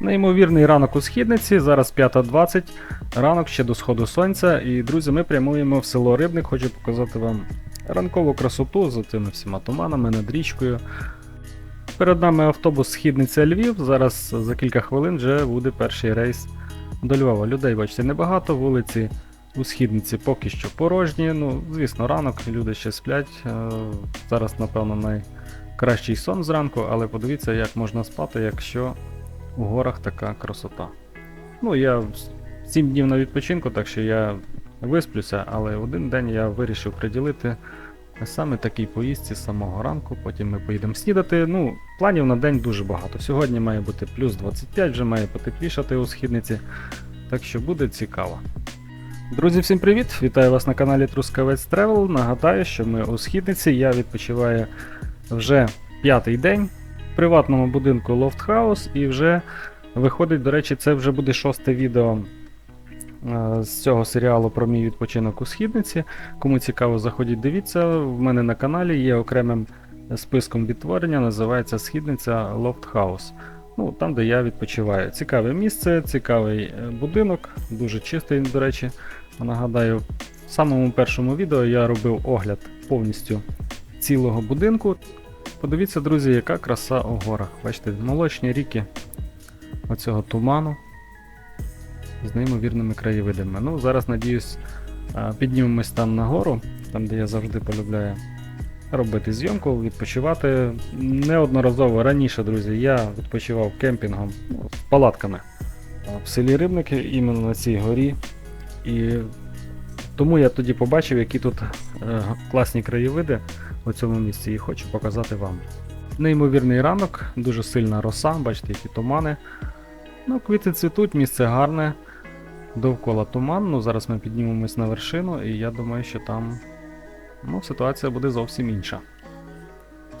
Неймовірний ранок у східниці, зараз 5.20, ранок ще до сходу сонця. І, друзі, ми прямуємо в село Рибник. Хочу показати вам ранкову красоту з тими всіма туманами над річкою. Перед нами автобус Східниця Львів. Зараз за кілька хвилин вже буде перший рейс до Львова. Людей, бачите, небагато, вулиці у східниці поки що порожні. Ну, звісно, ранок, люди ще сплять. Е, Зараз, напевно, найкращий сон зранку, але подивіться, як можна спати, якщо у горах така красота. Ну, я 7 днів на відпочинку, так що я висплюся, але один день я вирішив приділити саме такій поїздці з самого ранку. Потім ми поїдемо снідати. Ну, планів на день дуже багато. Сьогодні має бути плюс 25, вже має потеплішати у східниці. Так що буде цікаво. Друзі, всім привіт! Вітаю вас на каналі Трускавець Travel. Нагадаю, що ми у східниці. Я відпочиваю вже п'ятий день в приватному будинку House і вже виходить, до речі, це вже буде шосте відео е, з цього серіалу про мій відпочинок у східниці. Кому цікаво, заходіть, дивіться. В мене на каналі є окремим списком відтворення, називається Східниця House. Ну, там, де я відпочиваю. Цікаве місце, цікавий е, будинок, дуже чистий, до речі. Нагадаю, в самому першому відео я робив огляд повністю цілого будинку. Подивіться, друзі, яка краса у горах. Бачите, молочні ріки оцього туману з неймовірними краєвидами. Ну, зараз, надіюсь, піднімемось там нагору, там, де я завжди полюбляю робити зйомку, відпочивати. Неодноразово раніше, друзі, я відпочивав кемпінгом з палатками в селі Рибники, іменно на цій горі. І тому я тоді побачив, які тут е, класні краєвиди у цьому місці і хочу показати вам. Неймовірний ранок, дуже сильна роса, бачите, які тумани. Ну, квіти цвітуть, місце гарне. Довкола туман. Ну, зараз ми піднімемось на вершину, і я думаю, що там ну, ситуація буде зовсім інша.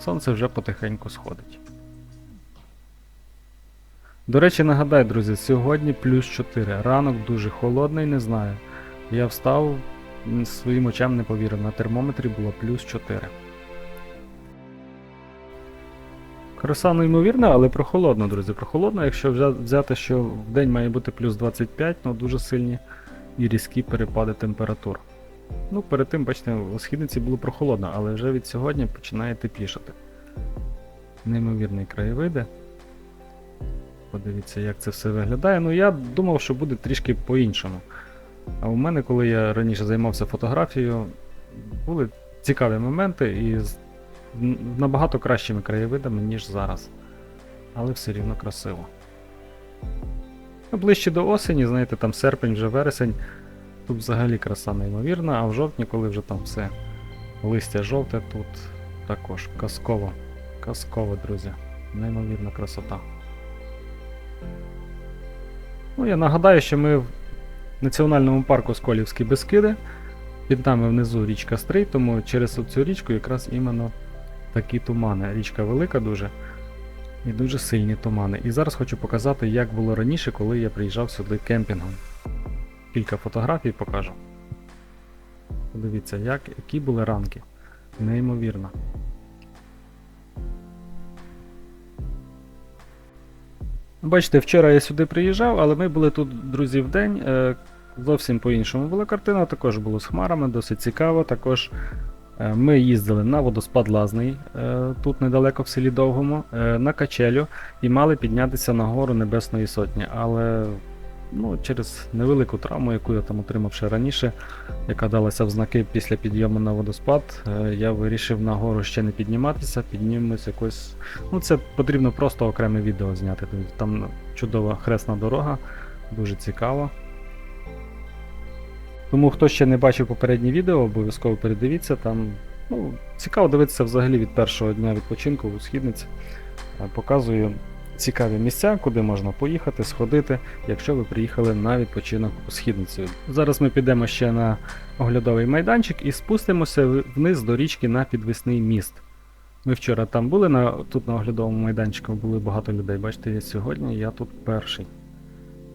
Сонце вже потихеньку сходить. До речі, нагадаю, друзі, сьогодні плюс 4. Ранок дуже холодний, не знаю. Я встав, своїм очам не повірив, на термометрі було плюс 4. Краса неймовірна, але прохолодно, друзі. Прохолодно, якщо взяти, що в день має бути плюс 25, ну дуже сильні і різкі перепади температур. Ну, перед тим, бачите, у східниці було прохолодно, але вже від сьогодні починає теплішати. Неймовірний краєвиди. Подивіться, як це все виглядає. Ну, я думав, що буде трішки по-іншому. А у мене, коли я раніше займався фотографією, були цікаві моменти і набагато кращими краєвидами, ніж зараз. Але все рівно красиво. Ближче до осені, знаєте, там серпень, вже вересень. Тут взагалі краса неймовірна, а в жовтні, коли вже там все листя жовте, тут також казково. Казково, друзі. Неймовірна красота. Ну, я нагадаю, що ми в національному парку Сколівські Бескиди. Під нами внизу річка Стрий, тому через цю річку якраз іменно такі тумани. Річка велика дуже і дуже сильні тумани. І зараз хочу показати, як було раніше, коли я приїжджав сюди кемпінгом. Кілька фотографій покажу. Подивіться, як, які були ранки. Неймовірно. Бачите, вчора я сюди приїжджав, але ми були тут, друзі, в день. Е, зовсім по-іншому була картина, також було з хмарами, досить цікаво. Також ми їздили на водоспад Лазний, е, тут недалеко в селі Довгому, е, на качелю і мали піднятися на гору Небесної Сотні. Але ну, через невелику травму, яку я там отримав ще раніше, яка далася в знаки після підйому на водоспад, е, я вирішив на гору ще не підніматися, піднімемось якось. Ну, це потрібно просто окреме відео зняти. Там чудова хресна дорога, дуже цікаво. Тому хто ще не бачив попереднє відео, обов'язково передивіться. Там ну, цікаво дивитися взагалі від першого дня відпочинку у східниці. Е, Показую цікаві місця, куди можна поїхати, сходити, якщо ви приїхали на відпочинок у східницю. Зараз ми підемо ще на оглядовий майданчик і спустимося вниз до річки на підвісний міст. Ми вчора там були, на, тут на оглядовому майданчику були багато людей. Бачите, сьогодні я тут перший.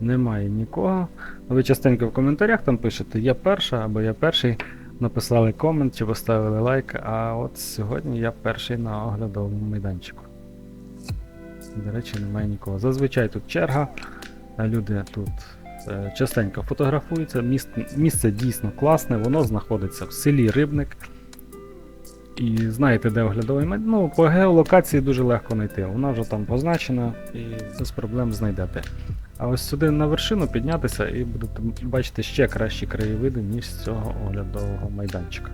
Немає нікого. Ви частенько в коментарях там пишете я перша або я перший. Написали комент чи поставили лайк, а от сьогодні я перший на оглядовому майданчику. До речі, немає нікого. Зазвичай тут черга, люди тут е, частенько фотографуються. Міст, місце дійсно класне, воно знаходиться в селі Рибник. І знаєте, де оглядовий майдан. Ну, по геолокації дуже легко знайти. Вона вже там позначена і без проблем знайдете. А ось сюди на вершину піднятися і будете бачити ще кращі краєвиди, ніж з цього оглядового майданчика.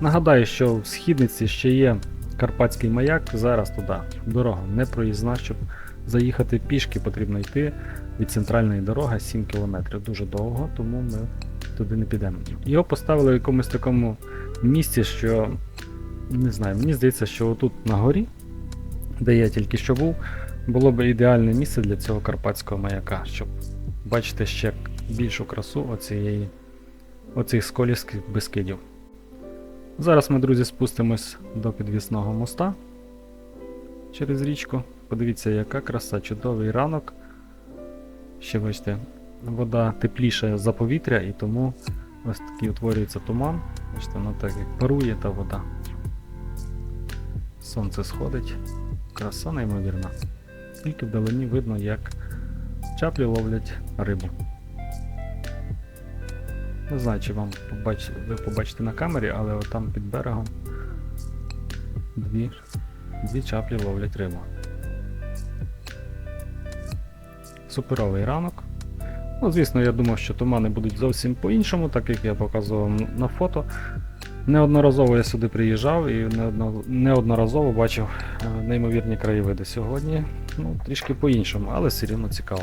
Нагадаю, що в східниці ще є Карпатський маяк, зараз туди дорога не проїзна, щоб заїхати пішки, потрібно йти від центральної дороги 7 км. Дуже довго, тому ми туди не підемо. Його поставили в якомусь такому місці, що не знаю, мені здається, що отут на горі, де я тільки що був, було б ідеальне місце для цього карпатського маяка, щоб бачити ще більшу красу оцієї, оцих сколівських безкидів. Зараз ми, друзі, спустимось до підвісного моста через річку. Подивіться, яка краса, чудовий ранок. Ще бачите, вода тепліша за повітря, і тому ось такий утворюється туман. Бачите, воно так як парує та вода. Сонце сходить. Краса неймовірна. Тільки вдалині видно, як чаплі ловлять рибу. Не знаю, чи вам побач... ви побачите на камері, але там під берегом дві, дві чаплі ловлять рибу. Суперовий ранок. Ну, звісно, я думав, що тумани будуть зовсім по-іншому, так як я показував на фото. Неодноразово я сюди приїжджав і неодноразово бачив е, неймовірні краєвиди сьогодні. Ну, трішки по-іншому, але все рівно цікаво.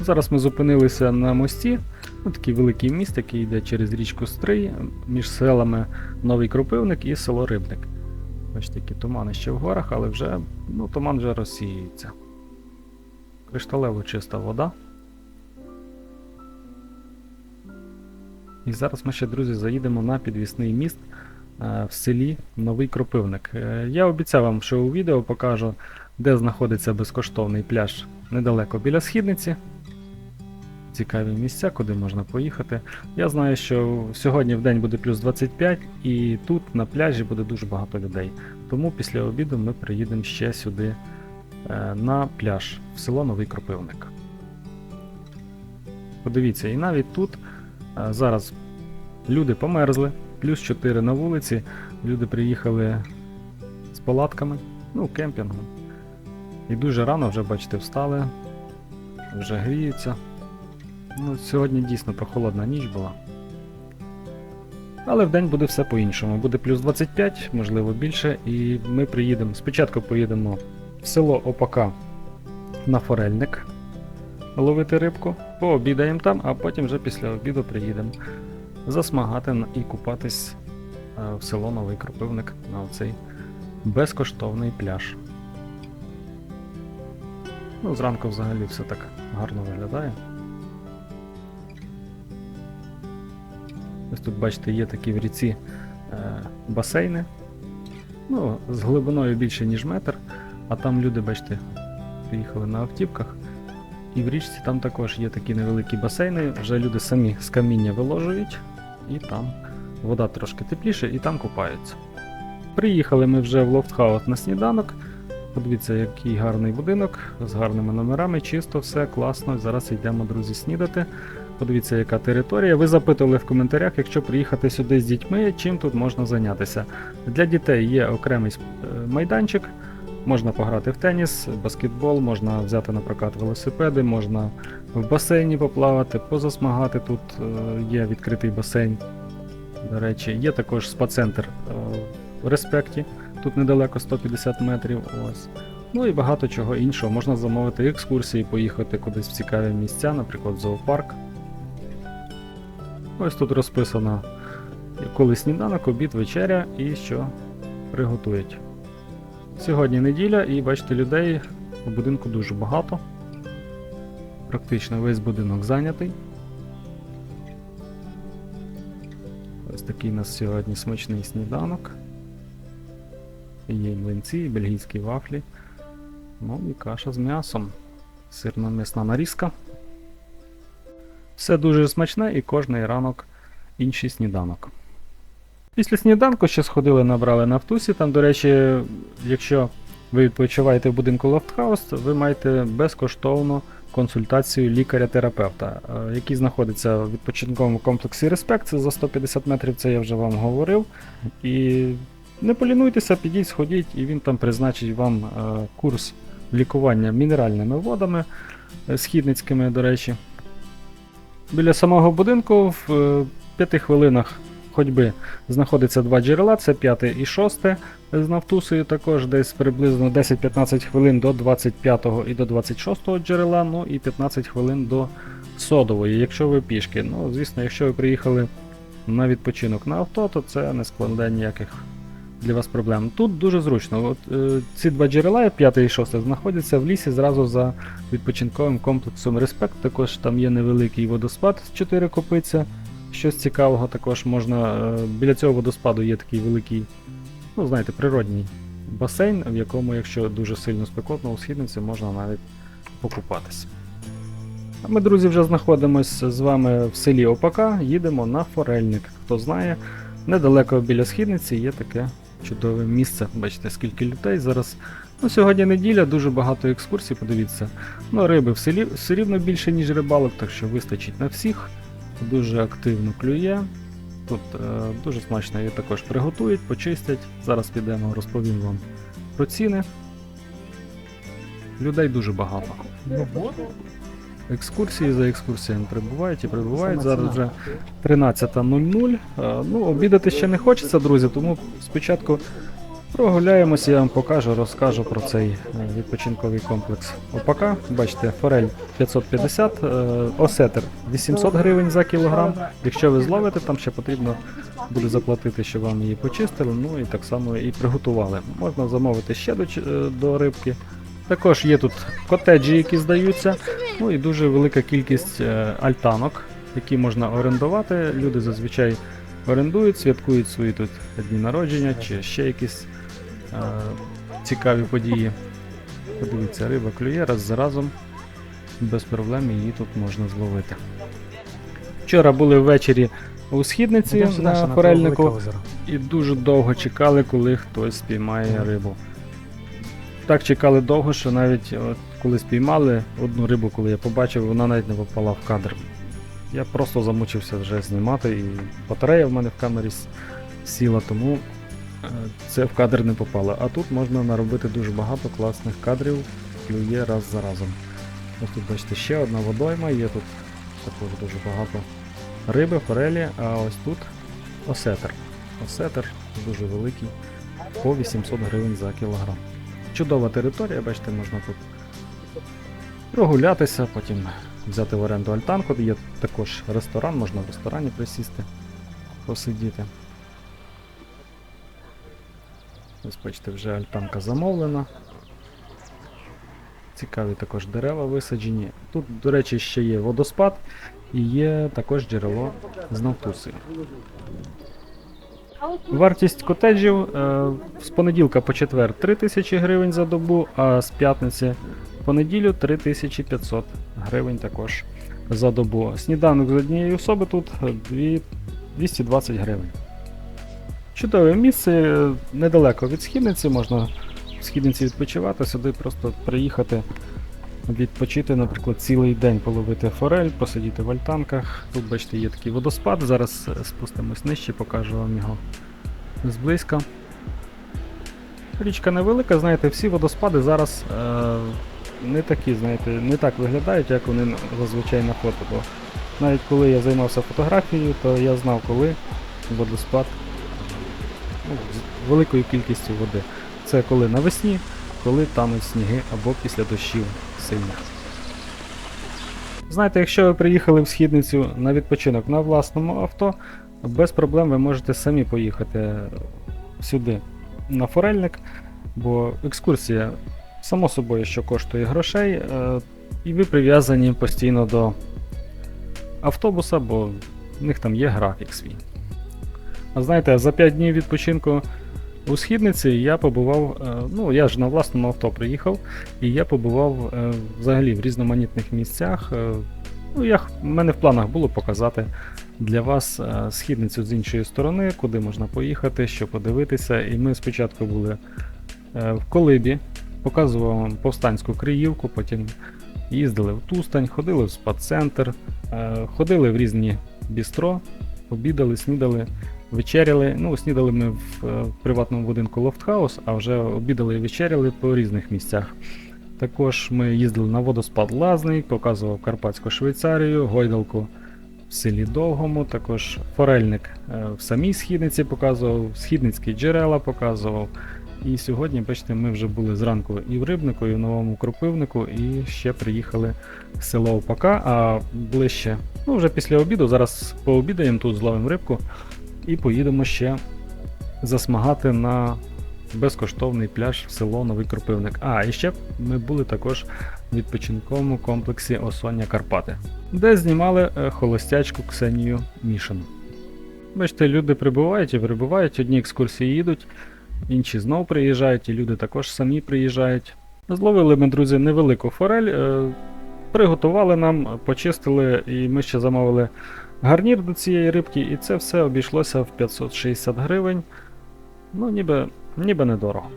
Зараз ми зупинилися на мості. Ну, такий великий міст, який йде через річку Стрий між селами Новий Кропивник і село Рибник. Бачите, які тумани ще в горах, але вже ну, туман вже розсіюється. Кришталево чиста вода. І зараз ми ще, друзі, заїдемо на підвісний міст в селі Новий Кропивник. Е, Я обіцяв вам, що у відео покажу, де знаходиться безкоштовний пляж недалеко біля східниці. Цікаві місця, куди можна поїхати. Я знаю, що сьогодні в день буде плюс 25, і тут на пляжі буде дуже багато людей. Тому після обіду ми приїдемо ще сюди е, на пляж в село Новий Кропивник. Подивіться, і навіть тут е, зараз люди померзли, плюс 4 на вулиці. Люди приїхали з палатками, ну, кемпінгом. І дуже рано вже, бачите, встали, вже гріються. Ну, сьогодні дійсно прохолодна ніч була. Але вдень буде все по-іншому. Буде плюс 25, можливо більше, і ми приїдемо. Спочатку поїдемо в село Опака на Форельник ловити рибку, пообідаємо там, а потім вже після обіду приїдемо засмагати і купатись е, в село Новий Кропивник на цей безкоштовний пляж. Ну, зранку взагалі все так гарно виглядає. Ось тут, бачите, є такі в ріці е, басейни. Ну, з глибиною більше, ніж метр. А там люди, бачите, приїхали на автівках. І в річці там також є такі невеликі басейни. Вже люди самі з каміння виложують, і там вода трошки тепліше, і там купаються. Приїхали ми вже в лофтхаус на сніданок. Подивіться, який гарний будинок з гарними номерами, чисто, все класно. Зараз йдемо, друзі, снідати. Подивіться, яка територія. Ви запитували в коментарях, якщо приїхати сюди з дітьми, чим тут можна зайнятися. Для дітей є окремий е, майданчик, можна пограти в теніс, баскетбол, можна взяти на прокат велосипеди, можна в басейні поплавати, позасмагати. Тут е, є відкритий басейн. До речі, є також спа-центр е, в респекті. Тут недалеко 150 метрів. Ось. Ну і багато чого іншого. Можна замовити екскурсії, поїхати кудись в цікаві місця, наприклад, в зоопарк. Ось тут розписано, коли сніданок, обід, вечеря і що приготують. Сьогодні неділя, і бачите, людей у будинку дуже багато. Практично весь будинок зайнятий. Ось такий у нас сьогодні смачний сніданок. Є млинці, і бельгійські вафлі. Ну і каша з м'ясом. Сирно-м'ясна нарізка. Все дуже смачне і кожний ранок інший сніданок. Після сніданку ще сходили, набрали на Автусі. Там, до речі, якщо ви відпочиваєте в будинку Лофтхаус, ви маєте безкоштовну консультацію лікаря-терапевта, е, який знаходиться в відпочинковому комплексі Респект. Це за 150 метрів, це я вже вам говорив. І не полінуйтеся, підіть, сходіть, і він там призначить вам е, курс лікування мінеральними водами е, східницькими, до речі. Біля самого будинку в е, п'яти хвилинах ходьби знаходиться два джерела, це п'яте і шосте з Нафтусою, також десь приблизно 10-15 хвилин до 25 і до 26 джерела, ну і 15 хвилин до содової, якщо ви пішки. Ну, звісно, якщо ви приїхали на відпочинок на авто, то це не складе ніяких для вас проблем. Тут дуже зручно. От, е, ці два джерела, п'яте і шосте, знаходяться в лісі зразу за відпочинковим комплексом Респект. Також там є невеликий водоспад з 4 копиця. Щось цікавого також можна. е, Біля цього водоспаду є такий великий, ну знаєте, природній басейн, в якому, якщо дуже сильно спекотно у східниці, можна навіть покупатися. А ми, друзі, вже знаходимося з вами в селі Опака, їдемо на Форельник. Хто знає, недалеко біля східниці є таке чудове місце. Бачите, скільки людей зараз. Ну, сьогодні неділя, дуже багато екскурсій, подивіться. Ну, риби в селі все рівно більше, ніж рибалок, так що вистачить на всіх. Дуже активно клює. Тут е, дуже смачно її також приготують, почистять. Зараз підемо, розповім вам про ціни. Людей дуже багато. Екскурсії за екскурсіями прибувають і прибувають. Зараз вже 13.00. Е, Ну, обідати ще не хочеться, друзі, тому спочатку прогуляємося, я вам покажу, розкажу про цей е, відпочинковий комплекс ОПАКа. Бачите, форель 550, е, осетер 800 гривень за кілограм. Якщо ви зловите, там ще потрібно буде заплатити, щоб вам її почистили, ну і так само і приготували. Можна замовити ще до, е, до рибки. Також є тут котеджі, які здаються, ну і дуже велика кількість е, альтанок, які можна орендувати. Люди зазвичай орендують, святкують свої тут дні народження чи ще якісь цікаві події. Подивіться, риба клює раз за разом, без проблем її тут можна зловити. Вчора були ввечері у східниці на форельнику і дуже довго чекали, коли хтось спіймає рибу. Так чекали довго, що навіть от, коли спіймали одну рибу, коли я побачив, вона навіть не попала в кадр. Я просто замучився вже знімати, і батарея в мене в камері сіла, тому е, це в кадр не попало. А тут можна наробити дуже багато класних кадрів, клює раз за разом. Ось тут бачите ще одна водойма, є тут також дуже багато риби, форелі, а ось тут осетер. Осетер дуже великий, по 800 гривень за кілограм. Чудова територія, бачите, можна тут прогулятися, потім взяти в оренду альтанку. Є також ресторан, можна в ресторані присісти, посидіти. Ось бачите, вже альтанка замовлена. Цікаві також дерева висаджені. Тут, до речі, ще є водоспад і є також джерело з Навтуси. Вартість котеджів е, з понеділка по четвер 3000 гривень за добу, а з п'ятниці по неділю 3500 гривень також за добу. Сніданок з однієї особи тут е, 220 гривень. Чудове місце, недалеко від східниці, можна в східниці відпочивати, сюди просто приїхати, відпочити, наприклад, цілий день половити форель, посидіти в альтанках. Тут, бачите, є такий водоспад. Зараз е, спустимось нижче, покажу вам його зблизька. Річка невелика, знаєте, всі водоспади зараз е, не такі, знаєте, не так виглядають, як вони зазвичай на фото. Бо навіть коли я займався фотографією, то я знав, коли водоспад ну, з великою кількістю води. Це коли навесні, коли тануть сніги або після дощів сильних. Знаєте, якщо ви приїхали в східницю на відпочинок на власному авто, без проблем ви можете самі поїхати сюди на форельник, бо екскурсія, само собою, що коштує грошей, е, і ви прив'язані постійно до автобуса, бо в них там є графік свій. Знаєте, за 5 днів відпочинку у східниці я побував, е, ну я ж на власному авто приїхав, і я побував е, взагалі в різноманітних місцях. е, Ну, я, в мене в планах було показати для вас східницю з іншої сторони, куди можна поїхати, що подивитися. І ми спочатку були в Колибі, показував вам повстанську Криївку, потім їздили в Тустань, ходили в спа-центр, ходили в різні бістро, обідали, снідали, вечеряли. Ну, снідали ми в е, приватному будинку Лофтхаус, а вже обідали і вечеряли по різних місцях. Також ми їздили на водоспад Лазний, показував Карпатську Швейцарію, гойдалку в селі Довгому, також форельник е, в самій східниці показував, східницькі джерела показував. І сьогодні, бачите, ми вже були зранку і в Рибнику, і в Новому Кропивнику, і ще приїхали в село Опака, а ближче, ну вже після обіду, зараз пообідаємо тут, зловимо рибку і поїдемо ще засмагати на безкоштовний пляж в село Новий Кропивник. А, і ще ми були також в відпочинковому комплексі Осоння Карпати, де знімали е, холостячку Ксенію Мішину. Бачите, люди прибувають і прибувають, одні екскурсії їдуть, інші знов приїжджають, і люди також самі приїжджають. Зловили ми, друзі, невелику форель, е, приготували нам, почистили, і ми ще замовили гарнір до цієї рибки, і це все обійшлося в 560 гривень. Ну, ніби, ніби недорого.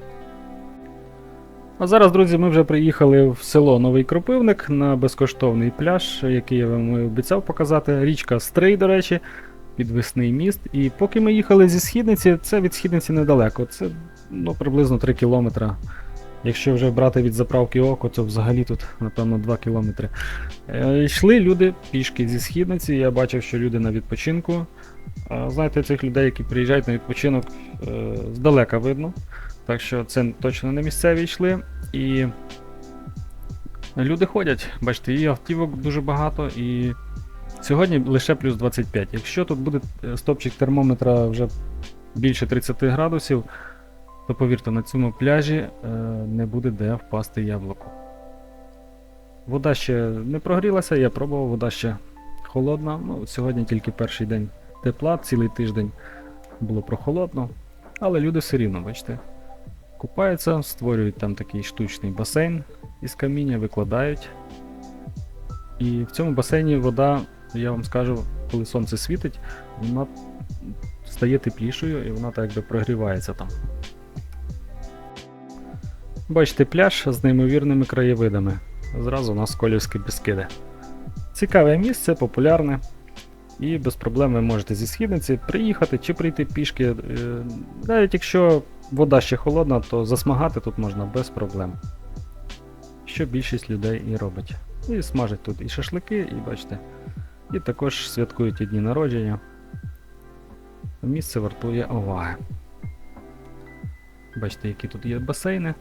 А зараз, друзі, ми вже приїхали в село Новий Кропивник на безкоштовний пляж, який я вам обіцяв показати. Річка Стрий, до речі, підвісний міст. І поки ми їхали зі східниці, це від східниці недалеко. Це ну, приблизно 3 кілометри. Якщо вже брати від заправки око, то взагалі тут, напевно, 2 кілометри. Е, йшли люди пішки зі східниці. Я бачив, що люди на відпочинку. Знаєте, цих людей, які приїжджають на відпочинок, е, здалека видно. Так що це точно не місцеві йшли. І люди ходять, бачите, і автівок дуже багато, і сьогодні лише плюс 25. Якщо тут буде е, стопчик термометра вже більше 30 градусів, то повірте, на цьому пляжі е, не буде де впасти яблуко. Вода ще не прогрілася, я пробував, вода ще холодна. Ну, сьогодні тільки перший день тепла, цілий тиждень було прохолодно, але люди все рівно, бачите, купаються, створюють там такий штучний басейн із каміння, викладають. І в цьому басейні вода, я вам скажу, коли сонце світить, вона стає теплішою і вона так якби прогрівається там. Бачите пляж з неймовірними краєвидами. Зразу у нас Колівські Біскиди. Цікаве місце, популярне. І без проблем ви можете зі східниці приїхати чи прийти пішки. Е, Навіть якщо вода ще холодна, то засмагати тут можна без проблем. Що більшість людей і робить. І смажать тут і шашлики, і бачите. І також святкують і дні народження. Місце вартує уваги. Бачите, які тут є басейни.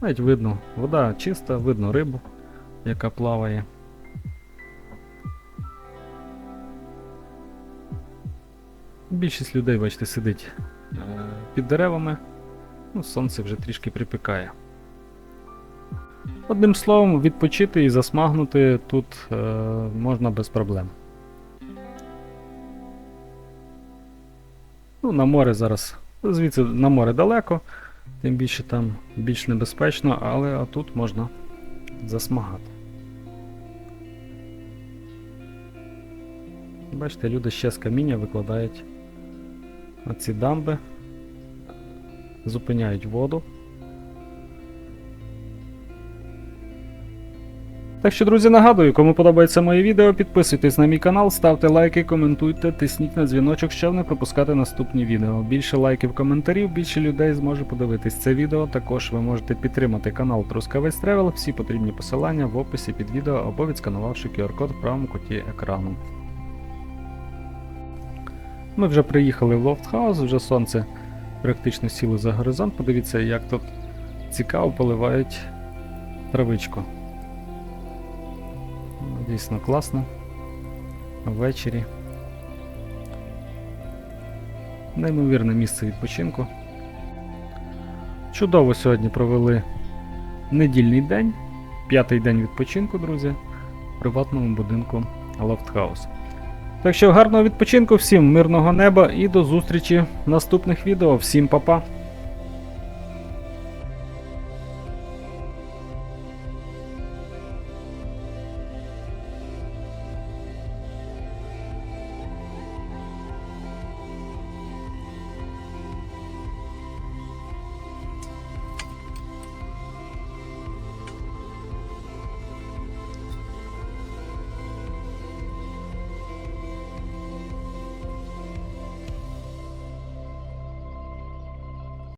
Навіть видно, вода чиста, видно рибу, яка плаває. Більшість людей, бачите, сидить е, під деревами. Ну, сонце вже трішки припікає. Одним словом, відпочити і засмагнути тут е, можна без проблем. Ну, на море зараз. Звідси на море далеко, тим більше там більш небезпечно, але а тут можна засмагати. Бачите, люди ще з каміння викладають оці дамби, зупиняють воду. Так що, друзі, нагадую, кому подобається моє відео, підписуйтесь на мій канал, ставте лайки, коментуйте, тисніть на дзвіночок, щоб не пропускати наступні відео. Більше лайків, коментарів, більше людей зможе подивитись це відео. Також ви можете підтримати канал Трускавець Тревел, всі потрібні посилання в описі під відео або відсканувавши QR-код в правому куті екрану. Ми вже приїхали в лофтхаус, вже сонце практично сіло за горизонт. Подивіться, як тут цікаво поливають травичку. Дійсно класно. Ввечері. Неймовірне місце відпочинку. Чудово сьогодні провели недільний день, п'ятий день відпочинку, друзі, в приватному будинку Лофтхаус. Так що гарного відпочинку, всім мирного неба і до зустрічі в наступних відео. Всім па-па!